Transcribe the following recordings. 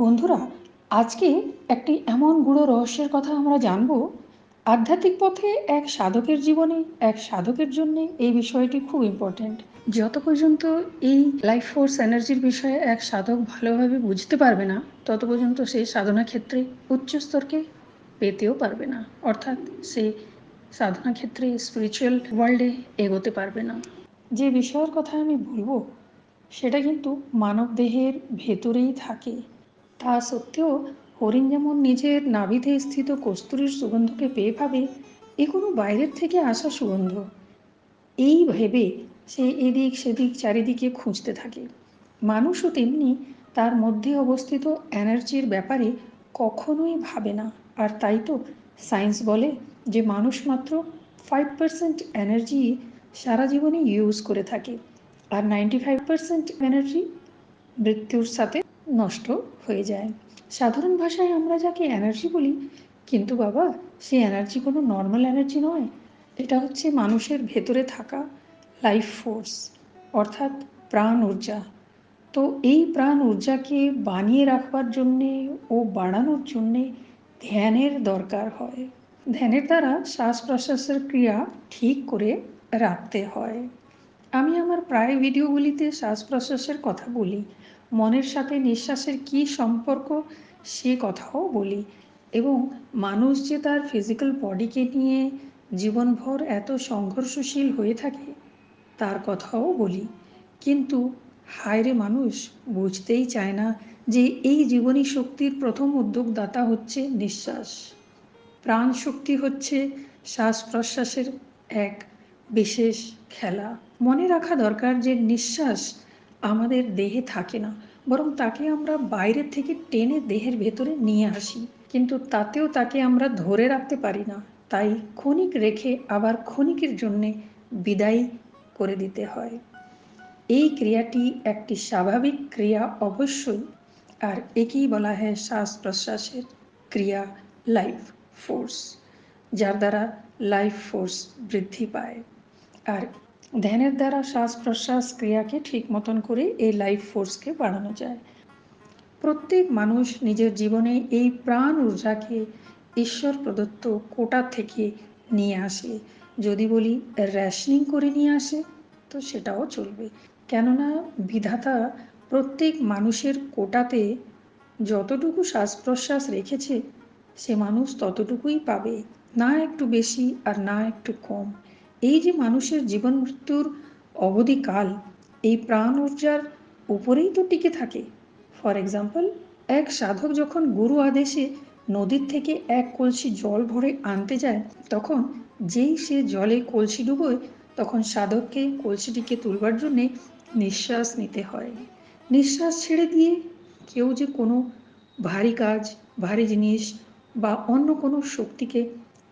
বন্ধুরা, আজকে একটি এমন গুঁড়ো রহস্যের কথা আমরা জানব। আধ্যাত্মিক পথে এক সাধকের জীবনে, এক সাধকের জন্য এই বিষয়টি খুব ইম্পর্ট্যান্ট যত পর্যন্ত এই লাইফ ফোর্স এনার্জির বিষয়ে এক সাধক ভালোভাবে বুঝতে পারবে না, তত পর্যন্ত সে সাধনা ক্ষেত্রে উচ্চ স্তরকে পেতেও পারবে না। অর্থাৎ সে সাধনা ক্ষেত্রে স্পিরিচুয়াল ওয়ার্ল্ডে এগোতে পারবে না। যে বিষয়ের কথা আমি বলব, সেটা কিন্তু মানব দেহের ভেতরেই থাকে। তা সত্ত্বেও হরিণ যেমন নিজের নাভিতে স্থিত কস্তুরীর সুগন্ধকে পেয়ে ভাবে, এ কোনো বাইরের থেকে আসা সুগন্ধ। এই ভেবে সে এদিক সেদিক চারিদিকে খুঁজতে থাকে। মানুষও তেমনি তার মধ্যে অবস্থিত এনার্জির ব্যাপারে কখনোই ভাবে না। আর তাই তো সায়েন্স বলে যে মানুষ মাত্র ফাইভ পার্সেন্ট এনার্জি সারা জীবনে ইউজ করে থাকে। আর নাইনটি ফাইভ পার্সেন্ট এনার্জি মৃত্যুর সাথে নষ্ট হয়ে যায়। সাধারণ ভাষায় আমরা যাকে এনার্জি বলি, কিন্তু বাবা সেই এনার্জি কোনো নর্মাল এনার্জি নয়। এটা হচ্ছে মানুষের ভেতরে থাকা লাইফ ফোর্স অর্থাৎ প্রাণ ঊর্জা। তো এই প্রাণ ঊর্জাকে বানিয়ে রাখবার জন্যে ও বাড়ানোর জন্যে ধ্যানের দরকার হয়। ধ্যানের দ্বারা শ্বাস প্রশ্বাসের ক্রিয়া ঠিক করে রাখতে হয়। আমি আমার প্রায় ভিডিওগুলিতে শ্বাস প্রশ্বাসের কথা বলি, মনের সাথে নিঃশ্বাসের কি সম্পর্ক সে কথাও বলি এবং মানুষ যে তার ফিজিক্যাল বডিকে নিয়ে জীবনভর এত সংঘর্ষশীল হয়ে থাকে, তার কথাও বলি। কিন্তু হায়রে মানুষ, বুঝতেই চায় না যে এই জীবনী শক্তির প্রথম উদ্যোগদাতা হচ্ছে নিঃশ্বাস। প্রাণ শক্তি হচ্ছে শ্বাস প্রশ্বাসের এক বিশেষ খেলা। মনে রাখা দরকার যে নিঃশ্বাস আমাদের দেহে থাকে না, বরং তাকে আমরা বাইরের থেকে টেনে দেহের ভেতরে নিয়ে আসি। কিন্তু তাতেও তাকে আমরা ধরে রাখতে পারি না। তাই ক্ষণিক রেখে আবার ক্ষণিকের জন্যে বিদায় করে দিতে হয়। এই ক্রিয়াটি একটি স্বাভাবিক ক্রিয়া অবশ্যই। আর একেই বলা হয় শ্বাস প্রশ্বাসের ক্রিয়া, লাইফ ফোর্স, যার দ্বারা লাইফ ফোর্স বৃদ্ধি পায়। আর ধ্যানের দ্বারা শ্বাস প্রশ্বাস ক্রিয়াকে ঠিক মতন করে এই লাইফ ফোর্সকে বাড়ানো যায়। প্রত্যেক মানুষ নিজের জীবনে এই প্রাণ ঊর্জাকে ঈশ্বর প্রদত্ত কোটা থেকে নিয়ে আসে। যদি বলি র্যাশনিং করে নিয়ে আসে, তো সেটাও চলবে। কেননা, বিধাতা প্রত্যেক মানুষের কোটাতে যতটুকু শ্বাস প্রশ্বাস রেখেছে, সে মানুষ ততটুকুই পাবে, না একটু বেশি আর না একটু কম। এই যে মানুষের জীবন মৃত্যুর অবধিকাল এই প্রাণ ঊর্জার উপরেই তো টিকে থাকে। ফর এক্সাম্পল এক সাধক যখন গুরু আদেশে নদীর থেকে এক কলসি জল ভরে আনতে যায়, তখন যেই সে জলে কলসি ডুবোয়, তখন সাধককে কলসিটিকে তুলবার জন্যে নিঃশ্বাস নিতে হয়। নিঃশ্বাস ছেড়ে দিয়ে কেউ যে কোনো ভারী কাজ, ভারী জিনিস বা অন্য কোনো শক্তিকে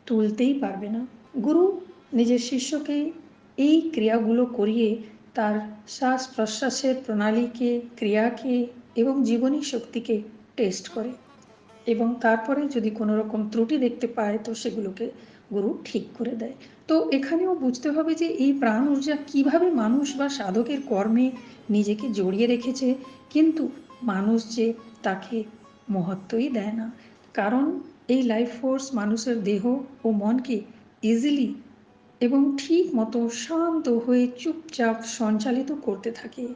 তুলতেই পারবে না। গুরু নিজের শিষ্যকে এই ক্রিয়াগুলো করিয়ে তার শ্বাস প্রশ্বাসের প্রণালীকে, ক্রিয়াকে এবং জীবনী শক্তিকে টেস্ট করে এবং তারপরে যদি কোনো রকম ত্রুটি দেখতে পায়, তো সেগুলোকে গুরু ঠিক করে দেয়। তো এখানেও বুঝতে হবে যে এই প্রাণ ঊর্জা কীভাবে মানুষ বা সাধকের কর্মে নিজেকে জড়িয়ে রেখেছে, কিন্তু মানুষ যে তাকে মহত্বই দেয় না। কারণ এই লাইফ ফোর্স মানুষের দেহ ও মনকে ইজিলি এবং ঠিক মতো শান্ত হয়ে চুপচাপ সঞ্চালিত করতে থাকে।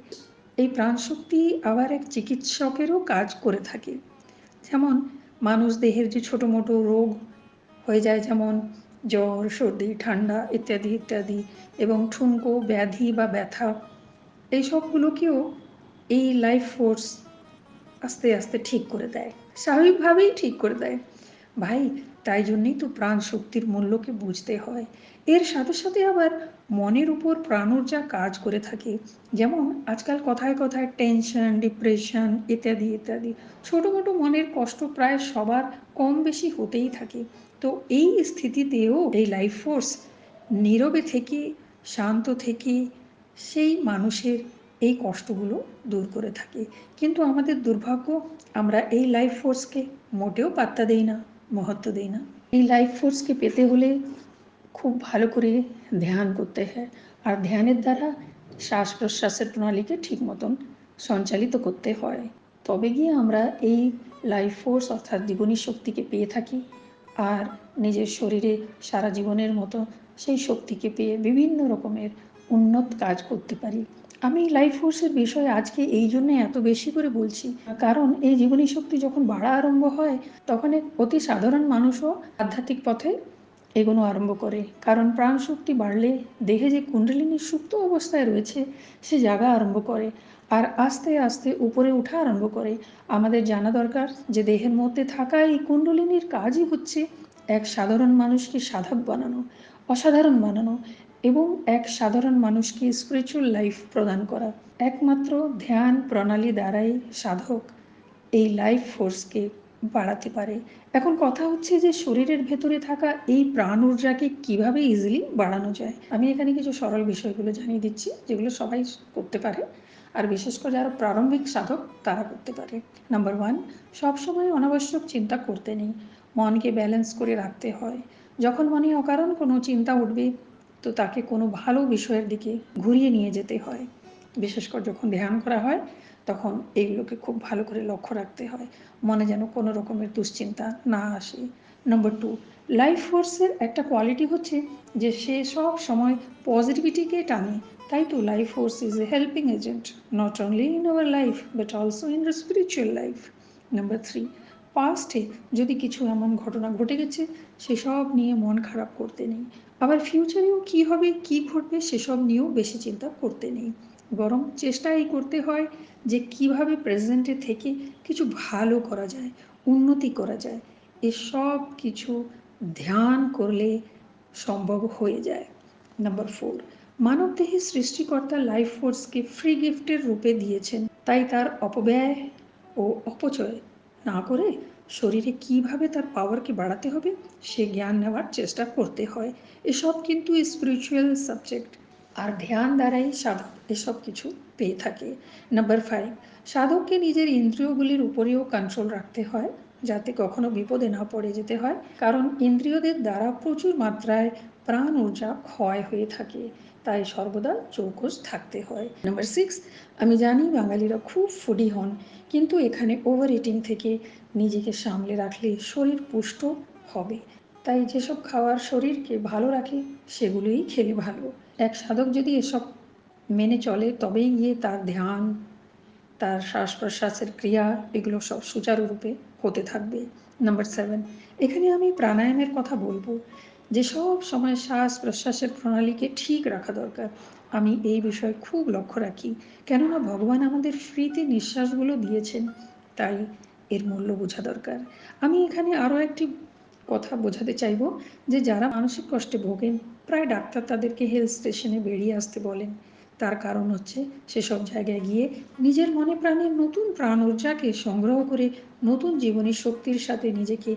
এই প্রাণশক্তি আবার এক চিকিৎসকেরও কাজ করে থাকে। যেমন মানুষ দেহের যে ছোটো মোটো রোগ হয়ে যায়, যেমন জ্বর, সর্দি, ঠান্ডা ইত্যাদি ইত্যাদি এবং ঠুনকো, ব্যাধি বা ব্যথা এইসবগুলোকেও এই লাইফ ফোর্স আস্তে আস্তে ঠিক করে দেয়। স্বাভাবিকভাবেই ঠিক করে দেয়। ভাই তাই জন্যেই তো প্রাণ শক্তির মূল্যকে বুঝতে হয়। এর সাথে সাথে আবার মনের উপর প্রাণোর্জা কাজ করে থাকে, যেমন আজকাল কথায় কথায় টেনশন ডিপ্রেশন ইত্যাদি ইত্যাদি ছোটো মোটো মনের কষ্ট প্রায় সবার কম বেশি হতেই থাকে। তো এই স্থিতিতেও এই লাইফ ফোর্স নীরবে থেকে, শান্ত থেকে সেই মানুষের এই কষ্টগুলো দূর করে থাকে। কিন্তু আমাদের দুর্ভাগ্য, আমরা এই লাইফ ফোর্সকে মোটেও পাত্তা দেই না। মহত্ব দিই না। এই লাইফ ফোর্সকে পেতে হলে খুব ভালো করে ধ্যান করতে হয়। আর ধ্যানের দ্বারা শ্বাস প্রশ্বাসের প্রণালীকে ঠিক মতন সঞ্চালিত করতে হয়। তবে গিয়ে আমরা এই লাইফ ফোর্স অর্থাৎ জীবনী শক্তিকে পেয়ে থাকি আর নিজের শরীরে সারা জীবনের মতো সেই শক্তিকে পেয়ে বিভিন্ন রকমের উন্নত কাজ করতে পারি। আমি লাইফ ফোর্সের বিষয়ে আজকে এই জন্য এত বেশি করে বলছি। কারণ এই জীবনী শক্তি যখন বাড়া আরম্ভ হয়, তখন অতি সাধারণ মানুষও আধ্যাত্মিক পথে এগোনো আরম্ভ করে। কারণ প্রাণ শক্তি বাড়লে দেহে যে কুণ্ডলিনী সুপ্ত অবস্থায় রয়েছে, সে জাগা আরম্ভ করে আর আস্তে আস্তে উপরে ওঠা আরম্ভ করে। আমাদের জানা দরকার যে দেহের মধ্যে থাকা এই কুণ্ডলিনীর কাজই হচ্ছে এক সাধারণ মানুষকে সাধক বানানো, অসাধারণ বানানো এবং এক সাধারণ মানুষকে স্পিরিচুয়াল লাইফ প্রদান করা। একমাত্র ধ্যান প্রণালী দ্বারাই সাধক এই লাইফ ফোর্সকে বাড়াতে পারে। এখন কথা হচ্ছে যে শরীরের ভেতরে থাকা এই প্রাণ ঊর্জাকে কীভাবে ইজিলি বাড়ানো যায়? আমি এখানে কিছু সরল বিষয়গুলো জানিয়ে দিচ্ছি, যেগুলো সবাই করতে পারে। আর বিশেষ করে যারা প্রারম্ভিক সাধক, তারা করতে পারে। নাম্বার ওয়ান সবসময় অনাবশ্যক চিন্তা করতে নেই। মনকে ব্যালেন্স করে রাখতে হয়। যখন মনে অকারণ কোনো চিন্তা উঠবে তো তাকে কোনো ভালো বিষয়ের দিকে ঘুরিয়ে নিয়ে যেতে হয়। বিশেষ করে যখন ধ্যান করা হয়, তখন এইগুলোকে খুব ভালো করে লক্ষ্য রাখতে হয়। মনে যেন কোনো রকমের দুশ্চিন্তা না আসে। নম্বর টু লাইফ ফোর্সের একটা কোয়ালিটি হচ্ছে যে সে সব সময় পজিটিভিটিকে টানে। তাই তো life force is a helping agent not only in our life but also in the spiritual life number three পাস্টে যদি কিছু এমন ঘটনা ঘটে গেছে, সেসব নিয়ে মন খারাপ করতে নেই। আবার ফিউচারেও কি হবে, কি ঘটবে, সেসব নিয়েও বেশি চিন্তা করতে নেই। বরং চেষ্টা এই করতে হয় যে কীভাবে প্রেজেন্টে থেকে কিছু ভালো করা যায়, উন্নতি করা যায়। এসব কিছু ধ্যান করলে সম্ভব হয়ে যায়। নাম্বার ফোর মানবদেহে সৃষ্টিকর্তা লাইফ ফোর্সকে ফ্রি গিফটের রূপে দিয়েছেন। তাই তার অপব্যয় ও অপচয় না করে শরীরে কীভাবে তার পাওয়ারকে বাড়াতে হবে, সে জ্ঞান নেওয়ার চেষ্টা করতে হয়। এসব কিন্তু স্পিরিচুয়াল সাবজেক্ট আর ধ্যান দ্বারাই সাধক এসব কিছু পেয়ে থাকে। নাম্বার ফাইভ সাধককে নিজের ইন্দ্রিয়গুলির উপরেও কন্ট্রোল রাখতে হয়। যাতে কখনো বিপদে না পড়ে যেতে হয়। কারণ ইন্দ্রিয়দের দ্বারা প্রচুর মাত্রায় প্রাণ ঊর্জা ক্ষয় হয়ে থাকে। তাই সর্বদা চৌকস থাকতে হয়। নাম্বার সিক্স আমি জানি বাঙালিরা খুব ফুডি হন। কিন্তু এখানে ওভার ইটিং থেকে নিজেকে সামলে রাখলে শরীর পুষ্ট হবে। তাই যেসব খাওয়ার শরীরকে ভালো রাখে, সেগুলোই খেলে ভালো। এক সাধক যদি এসব মেনে চলে, তবেই গিয়ে তার ধ্যান তার শ্বাস প্রশ্বাসের ক্রিয়া এগুলো সব সুচারুরূপে হতে থাকবে। নাম্বার সেভেন এখানে আমি প্রাণায়ামের কথা বলব। যে সব সময় শ্বাস প্রশ্বাসের প্রণালীকে ঠিক রাখা দরকার। আমি এই বিষয়ে খুব লক্ষ্য রাখি। কেননা ভগবান আমাদের ফ্রিতে নিঃশ্বাসগুলো দিয়েছেন, তাই এর মূল্য বোঝা দরকার। আমি এখানে আরও একটি কথা বোঝাতে চাইব, যে যারা মানসিক কষ্টে ভোগেন, প্রায় ডাক্তার তাদেরকে হেলথ স্টেশনে বেরিয়ে আসতে বলেন। তার কারণ হচ্ছে সেসব জায়গায় গিয়ে নিজের মনে প্রাণের নতুন প্রাণ ঊর্জাকে সংগ্রহ করে নতুন জীবনী শক্তির সাথে নিজেকে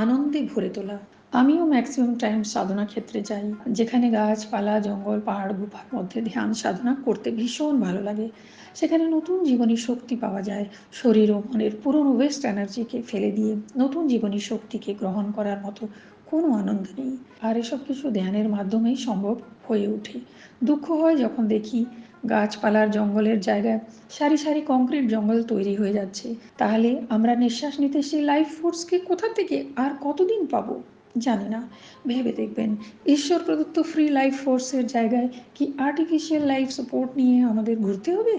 আনন্দে ভরে তোলা। আমিও ম্যাক্সিমাম টাইম সাধনা ক্ষেত্রে যাই। যেখানে গাছপালা, জঙ্গল, পাহাড় গুফার মধ্যে ধ্যান, সাধনা করতে ভীষণ ভালো লাগে। সেখানে নতুন জীবনী শক্তি পাওয়া যায়। শরীর ও মনের পুরনো ওয়েস্ট এনার্জিকে ফেলে দিয়ে নতুন জীবনী শক্তিকে গ্রহণ করার মতো কোনো আনন্দ নেই। আর এসব কিছু ধ্যানের মাধ্যমেই সম্ভব হয়ে ওঠে। দুঃখ হয় যখন দেখি গাছপালার জঙ্গলের জায়গায় সারি সারি কংক্রিট জঙ্গল তৈরি হয়ে যাচ্ছে। তাহলে আমরা নিঃশ্বাস নিতে সেই লাইফ ফোর্সকে কোথা থেকে আর কতদিন পাবো? জানি না, ভেবে দেখবেন। ঈশ্বর প্রদত্ত ফ্রি লাইফ ফোর্সের জায়গায় কি আর্টিফিশিয়াল লাইফ সাপোর্ট নিয়ে আমাদের ঘুরতে হবে?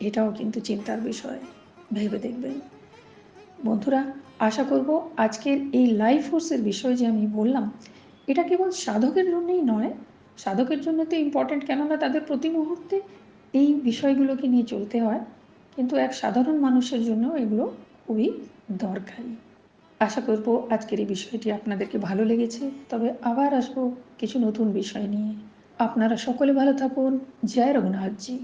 এটাও কিন্তু চিন্তার বিষয়, ভেবে দেখবেন। বন্ধুরা, আশা করব আজকের এই লাইফ ফোর্সের বিষয় যে আমি বললাম, এটা কেবল সাধকের জন্যই নয়, সাধকের জন্য তো ইম্পর্টেন্ট কেননা তাদের প্রতি মুহূর্তে এই বিষয়গুলোকে নিয়ে চলতে হয়। কিন্তু এক সাধারণ মানুষের জন্য এগুলো খুবই দরকারি। আশা করব আজকের এই বিষয়টি আপনাদেরকে ভালো লেগেছে। তবে আবার আসব কিছু নতুন বিষয় নিয়ে। আপনারা সকলে ভালো থাকুন। জয় রঘুনাথজি।